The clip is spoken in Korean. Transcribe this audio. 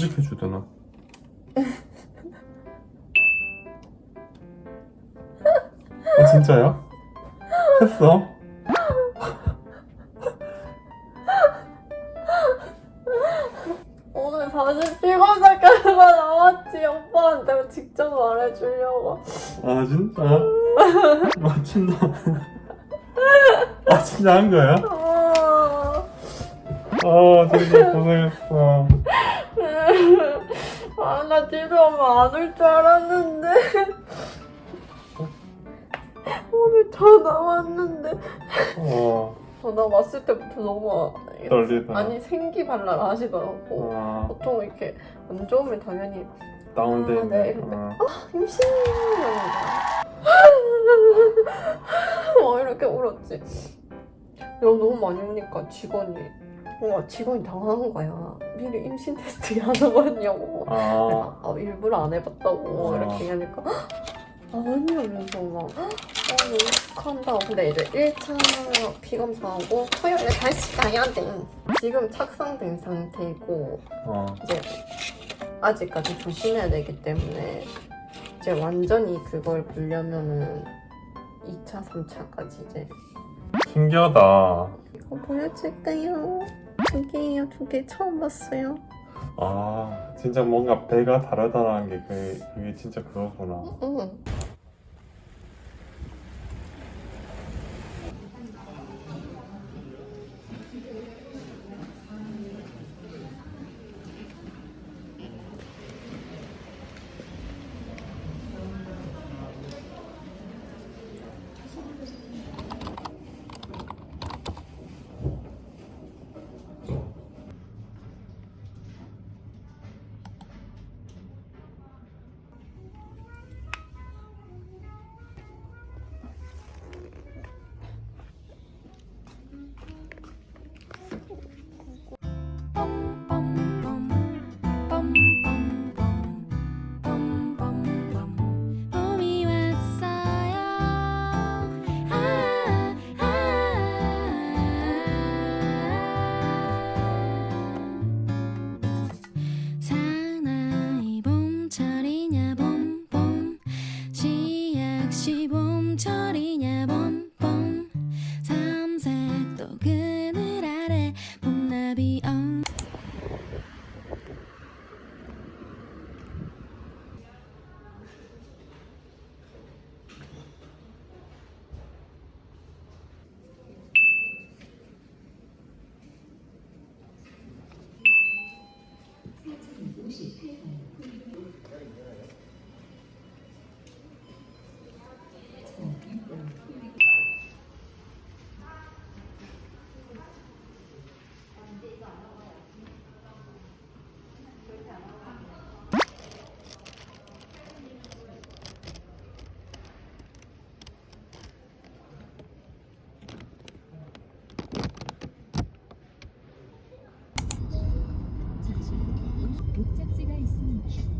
편집해주더나. 아, 진짜요? 했어? 오늘 찍어서 결과 나왔지. 오빠한테 직접 말해주려고. 아, 진짜? 맞춘다. 아, 진짜 한 거야? 아, 아, 진짜 고생했어. 아, 나 집에 오면 안 올 줄 알았는데. 오늘 전화 왔는데. 어, 전화 왔을 때부터 너무 떨리다. 아니 생기 발랄 하시더라고. 어, 보통 이렇게 안 좋으면 당연히 다운돼 아, 네, 있네. 어. 임신이라는 뭐 이렇게 울었지. 야 너무 많이 우니까 직원이 뭔가 직원이 당황한 거야. 미리 임신 테스트 안 해봤냐고. 아, 내가 아, 일부러 안 해봤다고 아. 이렇게 얘기하니까 아 아니 하면서 막 아, 너무 축하한다. 근데 이제 1차 피검사하고 토요일에 다시 가야 돼. 지금 착상된 상태고 어, 이제 아직까지 조심해야 되기 때문에 이제 완전히 그걸 보려면은 2차, 3차까지 이제 신기하다. 이거 보여줄까요? 두 개예요, 두 개 처음 봤어요. 아, 진짜 뭔가 배가 다르다라는 게 그게, 그게 진짜 그거구나. 응. 시 목적지가 있습니다.